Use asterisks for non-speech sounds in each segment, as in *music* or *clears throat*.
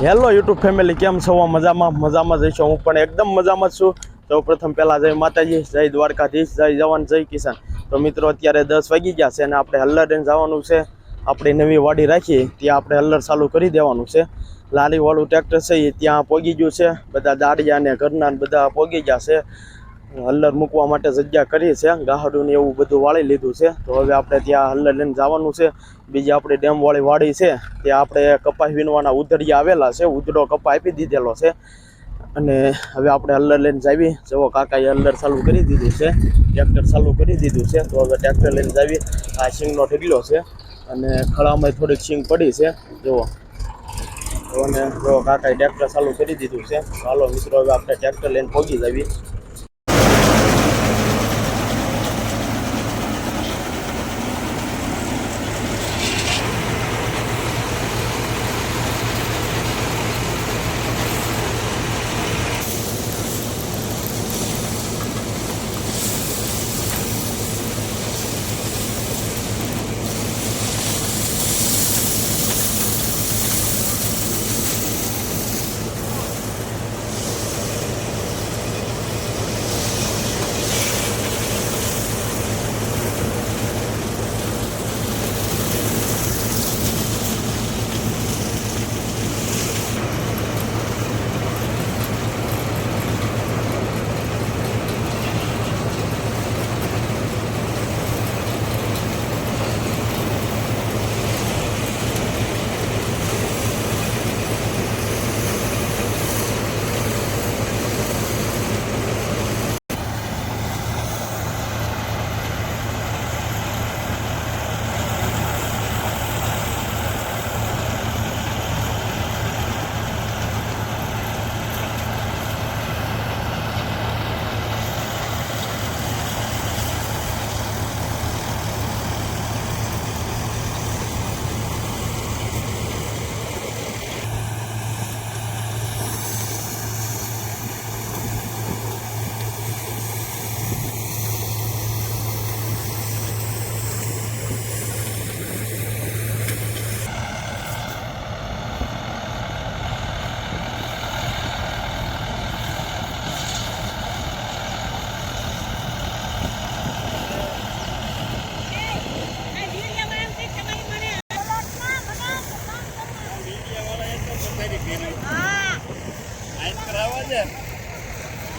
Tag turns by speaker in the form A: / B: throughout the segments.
A: Hello YouTube family, કેમ છો? મજામાં મજામાં જઈશું હું પણ એકદમ મજામાં જ છું. સૌ પ્રથમ પહેલાં જય માતાજી, જય દ્વારકાધીશ, જય જવાન, જય કિસાન. તો મિત્રો, અત્યારે દસ વાગી ગયા છે અને આપણે હલ્લરને જવાનું છે. આપણી નવી વાડી રાખી ત્યાં આપણે હલ્લર ચાલુ કરી દેવાનું છે. લારીવાળું ટ્રેક્ટર છે ત્યાં પોગી ગયું છે. બધા દાડિયા ને ઘરના બધા પોગી ગયા છે. હલ્લર મૂકવા માટે જગ્યા કરી છે ગાહડું એવું બધું વાળી લીધું છે. તો હવે આપણે ત્યાં હલ્લર લઈને જવાનું છે. બીજી આપણી ડેમવાળી વાડી છે. ત્યાં આપણે કપાસ વીણવાના ઉધડિયા આવેલા છે. ઉધડો કપા આપી દીધેલો છે. અને હવે આપણે હલ્લર લઈને જાવી. જવો કાકાએ હલ્લર ચાલુ કરી દીધું છે. ટ્રેક્ટર ચાલુ કરી દીધું છે. તો હવે ટ્રેક્ટર લઈને જાવી. આ સિંગનો ઢગલો છે. અને ખળામાં થોડીક સિંગ પડી છે. જુઓ. અને જો કાકાએ ટ્રેક્ટર ચાલુ કરી દીધું છે. ચાલો મિત્રો, હવે આપણે ટ્રેક્ટર લઈને પહોંચી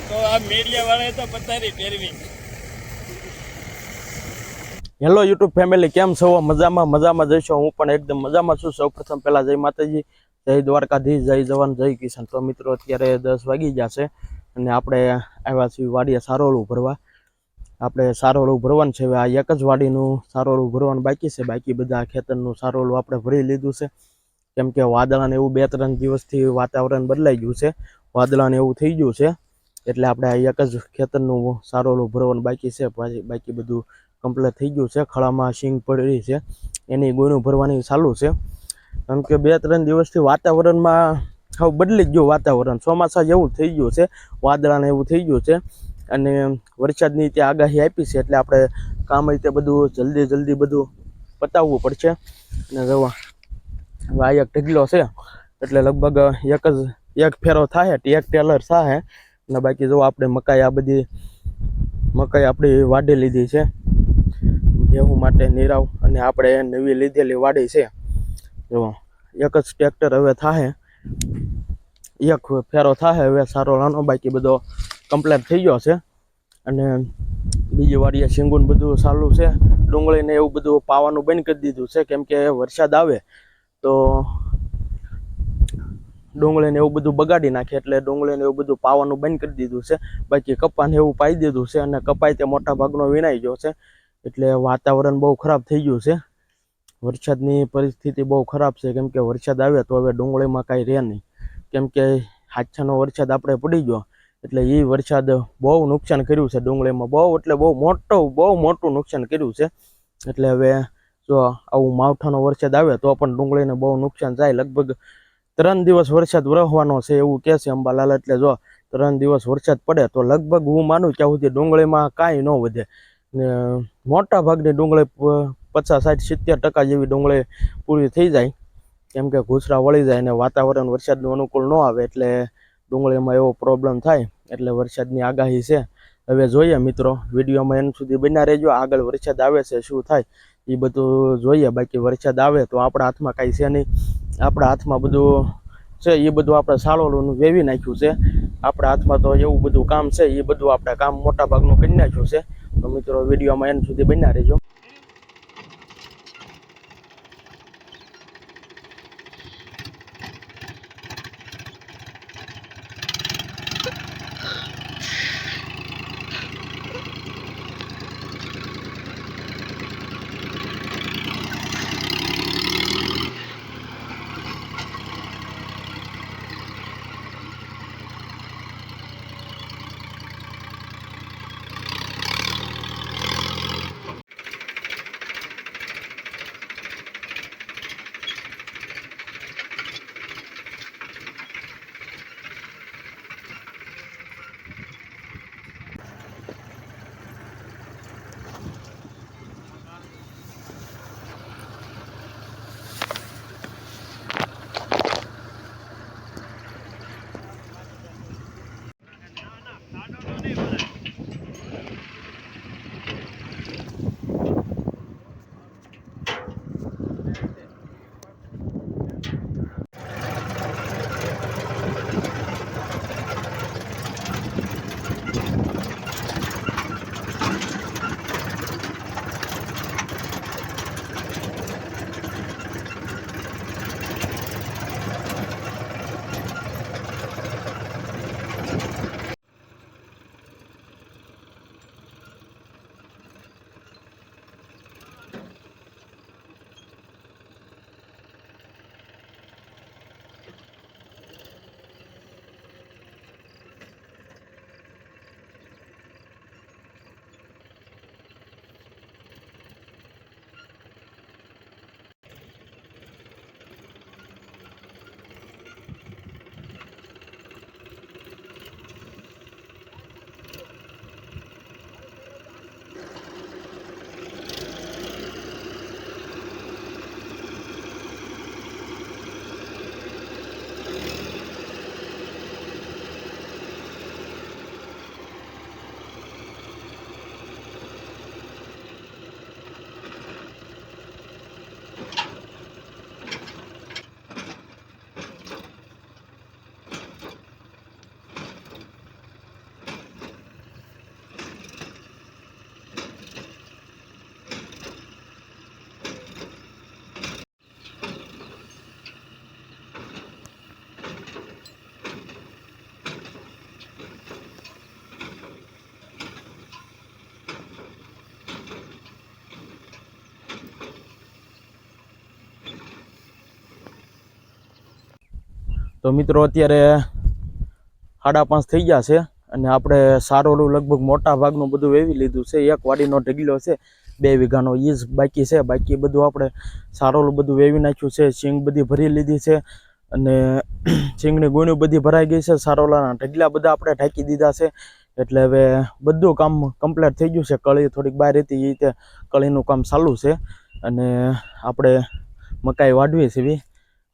B: તો આ મીડિયા વાળાએ તો
A: હેલો યુટ્યુબ ફેમિલી, કેમ છો? મજામાં મજામાં જઈશું. હું પણ એકદમ મજામાં છું. સૌપ્રથમ પહેલાં જય માતાજી, જય દ્વારકાધીશ, જય જવાન, જય કિશન તો મિત્રો, અત્યારે દસ વાગી જશે અને આપણે આવ્યા છીએ વાડીએ સારોળું ભરવા. આપણે સારોળું ભરવાનું છે. આ એક જ વાડીનું સારોળું ભરવાનું બાકી છે. બાકી બધા ખેતરનું સારોળું આપણે ભરી લીધું છે. કેમ કે વાદળાને એવું બે ત્રણ દિવસથી વાતાવરણ બદલાઈ ગયું છે. વાદળાને એવું થઈ ગયું છે. એટલે આપણે એક જ ખેતરનું સારો એવું ભરવાનું બાકી છે. પછી બાકી બધું કમ્પ્લીટ થઈ ગયું છે. ખળામાં સિંગ પડી છે. એની ગોયનું ભરવાની ચાલુ છે. કેમ કે બે ત્રણ દિવસથી વાતાવરણમાં હવે બદલી ગયું વાતાવરણ. ચોમાસા જેવું થઈ ગયું છે. વાદળાને એવું થઈ ગયું છે. અને વરસાદની ત્યાં આગાહી આપી છે. એટલે આપણે કામ રીતે બધું જલ્દી જલ્દી બધું પતાવવું પડશે. અને હવે આ એક ઢગલો છે. એટલે લગભગ એક જ, એક ફેરો થાય એક ટેલર થાય અને બાકી જો આપણે મકાઈ આ બધી, મકાઈ આપણી વાડી લીધી છે. ભેહું માટે નીરાવ અને આપણે નવી લીધેલી વાડી છે. જો, એક જ ટ્રેક્ટર હવે થાય એક ફેરો થાય હવે સારો નાનો બાકી બધો કમ્પ્લેટ થઈ ગયો છે. અને બીજી વાડીએ શીંગુન બધું ચાલુ છે. ડુંગળીને એવું બધું પાવાનું બંધ કરી દીધું છે. કેમ કે વરસાદ આવે તો ડુંગળીને એવું બધું બગાડી નાખે એટલે ડુંગળીને એવું બધું પાવાનું બંધ કરી દીધું છે. બાકી કપાને એવું પાઈ દીધું છે અને કપાય તે મોટા ભાગનો વીણાઈ ગયો છે. એટલે વાતાવરણ બહુ ખરાબ થઈ ગયું છે. વરસાદની પરિસ્થિતિ બહુ ખરાબ છે. કેમ કે વરસાદ આવે તો હવે ડુંગળીમાં કાંઈ રહે નહીં. કેમ કે હાથાનો વરસાદ આપણે પડી ગયો. એટલે એ વરસાદ બહુ નુકસાન કર્યું છે ડુંગળીમાં. બહુ એટલે બહુ મોટો, બહુ મોટું નુકસાન કર્યું છે. એટલે હવે જો આવું માવઠાનો વરસાદ આવે તો પણ ડુંગળીને બહુ નુકસાન જાય લગભગ ત્રણ દિવસ વરસાદ વરસવાનો છે એવું કહે છે અંબાલાલ. એટલે જો ત્રણ દિવસ વરસાદ પડે તો લગભગ હું માનું ત્યાં સુધી ડુંગળીમાં કાંઈ ન વધે. મોટા ભાગની ડુંગળી પચાસ, સાઠ, સિત્તેર ટકા જેવી ડુંગળી પૂરી થઈ જાય. કેમ કે ઘૂસરા વળી જાય અને વાતાવરણ વરસાદનું અનુકૂળ ન આવે એટલે ડુંગળીમાં એવો પ્રોબ્લેમ થાય. એટલે વરસાદની આગાહી છે. હવે જોઈએ મિત્રો, વિડીયોમાં એમ સુધી બન્યા રહેજો. આગળ વરસાદ આવે છે, શું થાય? એ બધું જોઈએ, બાકી વરસાદ આવે તો આપણા હાથમાં કાંઈ છે નહીં. આપણા હાથમાં બધું છે એ બધું આપણે સાળોલું વેવી નાખ્યું છે. આપણા હાથમાં તો એવું બધું કામ છે એ બધું આપણે કામ મોટા ભાગનું કરી નાખ્યું છે. તો મિત્રો, વિડીયોમાં એન સુધી બન્યા રહેજો. તો મિત્રો અત્યારે સાડા પાંચ થઈ ગયા છે અને આપણે સારોલું લગભગ મોટા ભાગનું બધું વેવી લીધું છે. એક વાડીનો ઢગલો છે, બે વીઘાનો એ જ બાકી છે. બાકી બધું આપણે સારોલું બધું વેવી નાખ્યું છે સિંગ બધી ભરી લીધી છે અને *clears throat* સિંગની ગુણ્યું બધી ભરાઈ ગઈ છે. સારોલાના ઢગલા બધા આપણે ઢાંકી દીધા છે. એટલે હવે બધું કામ કમ્પ્લીટ થઈ ગયું છે. કળી થોડીક બહાર હતી, એ રીતે કળીનું કામ ચાલુ છે અને આપણે મકાઈ વાઢવી છે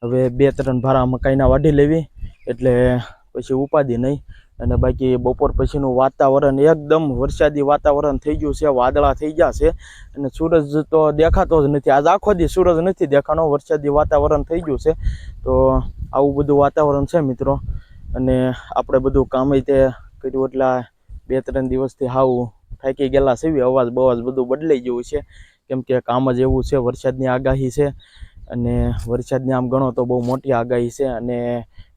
A: હવે બે ત્રણ ભારા મકાઈના વાઢી લેવી, એટલે પછી ઉપાધિ નહીં. અને બાકી બપોર પછીનું વાતાવરણ એકદમ વરસાદી વાતાવરણ થઈ ગયું છે, વાદળા થઈ ગયા છે. અને સૂરજ તો દેખાતો જ નથી. આજ આખો દી સૂરજ નથી દેખાનો, વરસાદી વાતાવરણ થઈ ગયું છે. તો આવું બધું વાતાવરણ છે મિત્રો. અને આપણે બધું કામ તે કર્યું એટલે બે ત્રણ દિવસથી હાવ થાકી ગયેલા છે અવાજ બવાજ બધું બદલાઈ ગયું છે. કેમ કે કામ જ એવું છે, વરસાદની આગાહી છે. અને વરસાદની આમ ગણો તો બહુ મોટી આગાહી છે અને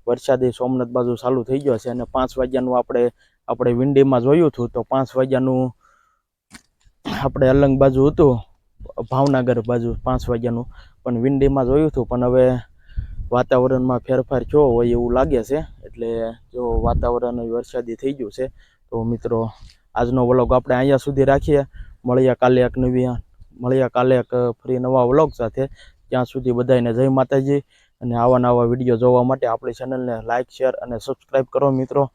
A: વરસાદી સોમનાથ બાજુ ચાલુ થઈ ગયો છે અને પાંચ વાગ્યાનું આપણે આપણે વિંડીમાં જોયું હતું તો પાંચ વાગ્યાનું આપણે અલંગ બાજુ હતું, ભાવનગર બાજુ પાંચ વાગ્યાનું, પણ વિંડીમાં જોયું હતું, પણ હવે વાતાવરણમાં ફેરફાર થયો હોય એવું લાગે છે, એટલે જો વાતાવરણ વરસાદી થઈ ગયું છે, તો મિત્રો આજનો વ્લોગ આપણે અહીંયા સુધી રાખીએ. મળીએ કાલે એક નવી, મળીએ કાલે એક ફરી નવા વ્લોગ સાથે. ત્યાં સુધી બધાને જય માતાજી. અને આવા નવા વીડિયો જોવા માટે આપણી ચેનલને લાઇક શેર અને સબસ્ક્રાઈબ કરો મિત્રો.